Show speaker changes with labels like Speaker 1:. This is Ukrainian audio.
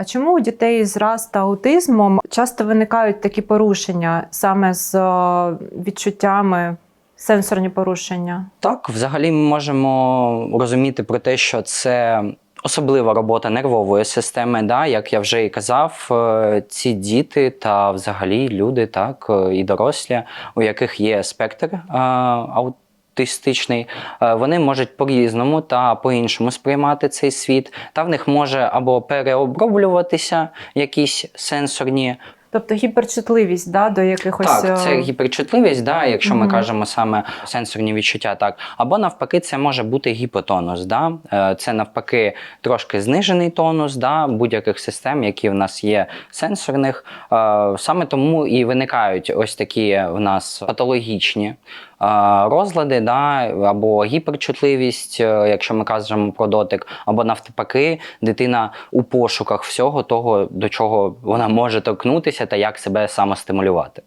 Speaker 1: А чому у дітей з РАС та аутизмом часто виникають такі порушення саме з е, відчуттями, сенсорні порушення?
Speaker 2: Так, взагалі ми можемо розуміти про те, що це особлива робота нервової системи. Да? Як я вже і казав, е, ці діти та взагалі люди, так, е, і дорослі, у яких є спектр е, аутистичний, е, вони можуть по-різному та по-іншому сприймати цей світ, та в них може або переоброблюватися якісь сенсорні
Speaker 1: Тобто гіперчутливість да, до якихось.
Speaker 2: так, це
Speaker 1: е,
Speaker 2: гіперчутливість, да, якщо ми
Speaker 1: Мгм.
Speaker 2: кажемо саме сенсорні відчуття, так. Або навпаки, це може бути гіпотонус. Да? Е, Це навпаки трошки знижений тонус да, будь-яких систем, які в нас є сенсорних. Саме тому і виникають ось такі в нас патологічні розлади, да, або гіперчутливість, е, якщо ми кажемо про дотик, або навпаки, дитина у пошуках всього того, до чого вона може торкнутися та як себе самостимулювати.